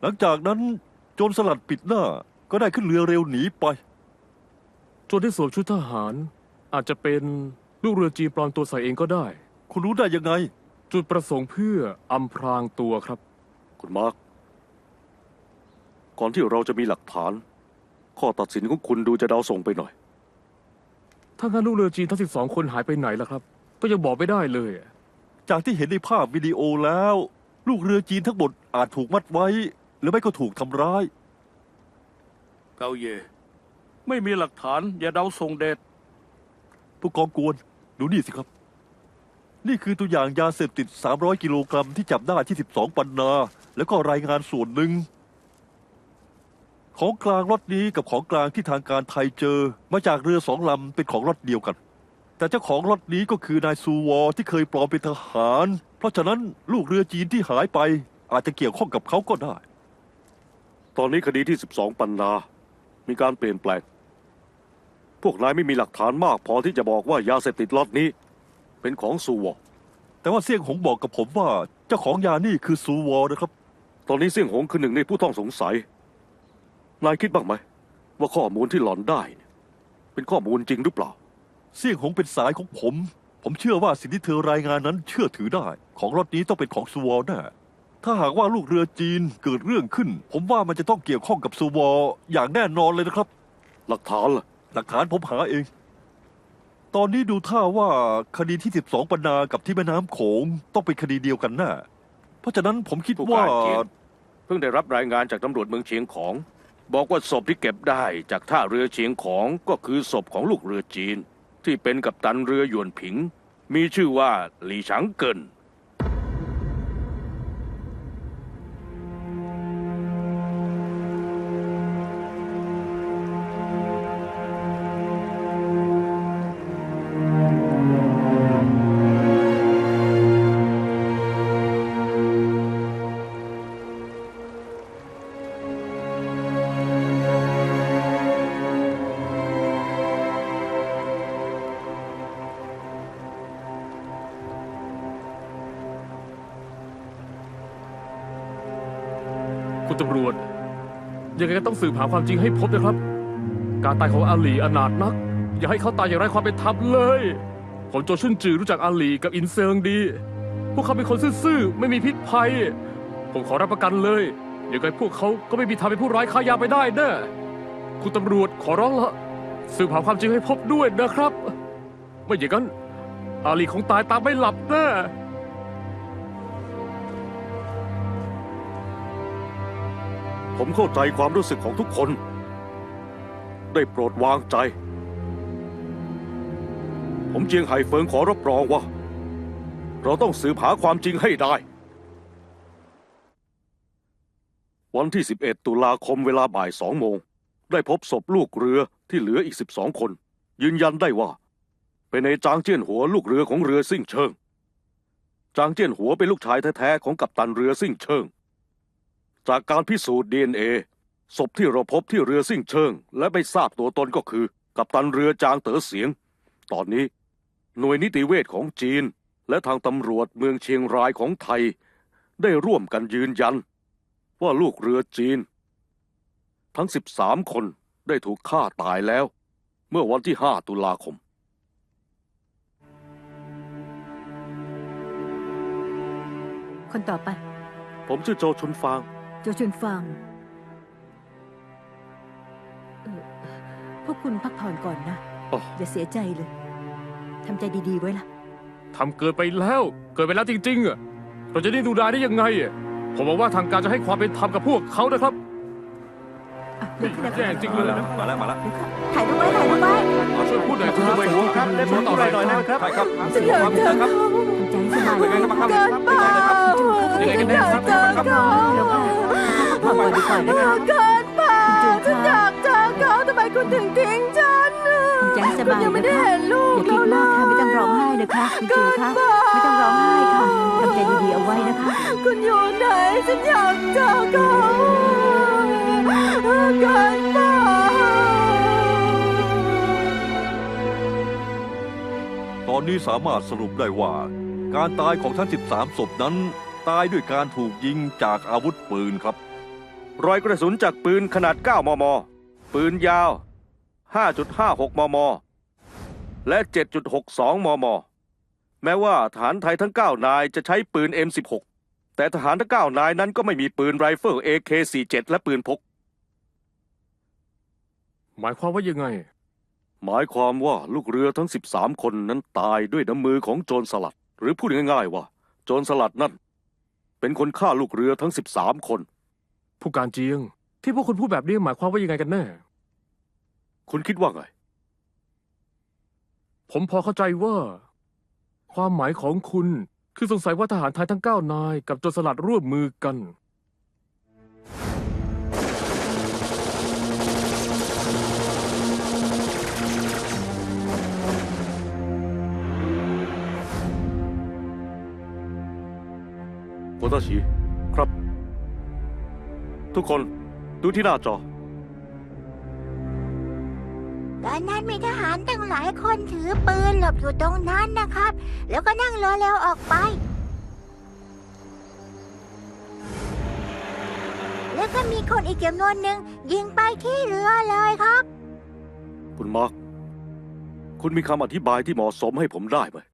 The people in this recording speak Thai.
หลังจากนั้นโจรสลัดปิดหน้า ก็ได้ขึ้นเรือเร็วหนีไป โจรที่สวมชุดทหาร อาจจะเป็นลูกเรือจีนปลอมตัวใส่เองก็ได้ คุณรู้ได้ยังไง จุดประสงค์เพื่ออำพรางตัวครับ คุณมาร์คก่อนที่เราจะมีหลักฐาน ข้อตัดสินของคุณดูจะเดาส่งไปหน่อย ถ้างั้นลูกเรือจีนทั้ง 12 คนหายไปไหนล่ะครับ ก็ยังบอกไม่ได้เลยจากที่เห็นในภาพวิดีโอแล้ว ลูกเรือจีนทั้งหมดอาจถูกมัดไว้ หรือไม่ก็ถูกทำร้าย เกาเย่ไม่มีหลักฐาน อย่าเดาส่งเดชผู้กองกวน ดูนี่สิครับ นี่คือตัวอย่างยาเสพติด 300 กิโลกรัมที่จับได้ที่ 12 ปันนา แล้วก็รายงานส่วนหนึ่ง ของกลางรถนี้กับของกลางที่ทางการไทยเจอ มาจากเรือสองลำเป็นของรถเดียวกัน แต่เจ้าของรถนี้ก็คือนายซูวอที่เคยปลอมเป็นทหาร เพราะฉะนั้นลูกเรือจีนที่หายไปอาจจะเกี่ยวข้องกับเขาก็ได้ ตอนนี้คดีที่ 12 ปันนา มีการเปลี่ยนแปลง พวกนายไม่มีหลักฐานมากพอที่จะบอกว่ายาเสพติดล็อตนี้ เป็นของซูวอแต่ว่าเสี่ยงหงบอกกับผมว่าเจ้าของยานี่คือซูวอนะครับ ตอนนี้เสี่ยงหงคือหนึ่งในผู้ต้องสงสัย นายคิดบ้างไหม ว่าข้อมูลที่หลอนได้เนี่ยเป็นข้อมูลจริงหรือเปล่า เสี่ยงหงเป็นสายของผม ผมเชื่อว่าสิ่งที่เธอรายงานนั้นเชื่อถือได้ ของรถนี้ต้องเป็นของซูวอแน่ ถ้าหากว่าลูกเรือจีนเกิดเรื่องขึ้น ผมว่ามันจะต้องเกี่ยวข้องกับซูวออย่างแน่นอนเลยนะครับ หลักฐานล่ะ หลักฐานผมหาเอง ตอนนี้ดูท่าว่าคดีที่ 12ปันนากับที่แม่น้ำโขงต้องเป็นคดีเดียวกันแน่เพราะฉะนั้นผมคิดผู้ว่า การเจียนเพิ่งได้รับรายงานจากตำรวจเมืองเชียงของ บอกว่าศพที่เก็บได้จากท่าเรือเชียงของก็คือศพของลูกเรือจีน ที่เป็นกัปตันเรือหยวนผิง มีชื่อว่าหลี่ฉางเกิน คุณตำรวจ ยังไงก็ต้องสืบหาความจริงให้พบนะครับ การตายของอาหลีอนาถนัก อย่าให้เขาตายอย่างไร้ความเป็นธรรมเลย ผมโจชุนจือรู้จักอาหลีกับอินเซิงดี พวกเขาเป็นคนซื่อๆ ไม่มีพิษภัย ผมขอรับประกันเลยยังไงพวกเขาก็ไม่มีทางเป็นผู้ร้ายค้ายาไปได้แน่คุณตำรวจขอร้องละสืบหาความจริงให้พบด้วยนะครับ ไม่อย่างนั้นอาหลีคงตายตามไม่หลับแน่ ผมเข้าใจความรู้สึกของทุกคน ได้โปรดวางใจ ผมเจียงไห่เฟิงขอรับรองว่า เราต้องสืบหาความจริงให้ได้ วันที่ 11 ตุลาคมเวลาบ่ายสองโมง ได้พบศพลูกเรือที่เหลืออีก 12 คน ยืนยันได้ว่า เป็นในจางเจี้ยนหัวลูกเรือของเรือซิ่งเชิง จางเจี้ยนหัวเป็นลูกชายแท้ๆของกัปตันเรือซิ่งเชิง จากการพิสูจน์ DNA ศพที่เราพบที่เรือซิ่งเชิง และไม่ทราบตัวตนก็คือ กัปตันเรือจางเต๋อเสียง ตอนนี้ หน่วยนิติเวชของจีน และทางตำรวจเมืองเชียงรายของไทย ได้ร่วมกันยืนยัน ว่าลูกเรือจีน ทั้ง 13 คนได้ถูกฆ่าตายแล้ว เมื่อวันที่ 5 ตุลาคมคนต่อไป ผมชื่อโจชุนฟาง โจชุนฟังเอ่อพวกคุณพักผ่อนก่อนนะอ๋ออย่าเสียใจเลยทำใจดีๆไว้ล่ะ ทำเกินไปแล้ว เกินไปแล้วจริงๆอะเราจะได้ดูดายได้ยังไงอะผมบอกว่าทางการจะให้ความเป็นธรรมกับพวกเขานะครับ อะเดี๋ยวขึ้นนะแย่จริงเลยนะมาแล้วมาแล้วถ่ายรูปไว้ถ่ายรูปไว้เอาช่วยพูดหน่อยครับครับได้ผมต่อหน่อยนะครับ ใช่ครับฉันอยากเจอเขาทำ ใจสบายเป็นไงครับครับเกินไปยังไงกันแน่ครับเจอเขาเดี๋ยวค่ะพักผ่อนก่อนดีกว่านะคะเกินไปฉันอยากเจอเขาทำไมคุณถึงทิ้งฉันทำใจให้สบายคุณยังไม่ได้นะคะเห็นลูกอย่าคิดมากค่ะไม่ต้องร้องไห้นะคะคุณจูค่ะไม่ต้องร้องไห้ค่ะทำใจดีๆเอาไว้นะคะ คุณอยู่ไหนฉันอยากเจอเขาเกินไปตอนนี้สามารถสรุปได้ว่า การตายของทั้ง 13 ศพนั้น ตายด้วยการถูกยิงจากอาวุธปืนครับ รอยกระสุนจากปืนขนาด 9 มม ปืนยาว 5.56 มม และ 7.62 มม แม้ว่าทหารไทยทั้ง 9 นายจะใช้ปืน M16 แต่ทหารทั้ง 9 นายนั้นก็ไม่มีปืนไรเฟิล AK47 และปืนพก หมายความว่ายังไง หมายความว่าลูกเรือทั้ง 13 คนนั้นตายด้วยน้ำมือของโจรสลัด หรือพูดง่ายๆว่า โจรสลัดนั่น เป็นคนฆ่าลูกเรือทั้ง 13 คน ผู้การเจียง ที่พวกคุณพูดแบบนี้หมายความว่ายังไงกันแน่ คุณคิดว่าไง ผมพอเข้าใจว่า ความหมายของคุณคือสงสัยว่าทหารไทยทั้งเก้านายกับโจรสลัดร่วมมือกัน ตาชิครับ ทุกคนดูที่หน้าจอ ตอนนั้นมีทหารตั้งหลายคนถือปืนหลบอยู่ตรงนั้นนะครับ แล้วก็นั่งเรือเร็วออกไป แล้วก็มีคนอีกจำนวนหนึ่งยิงไปที่เรือเลยครับ คุณมาร์คคุณมีคำอธิบายที่เหมาะสมให้ผมได้ไหม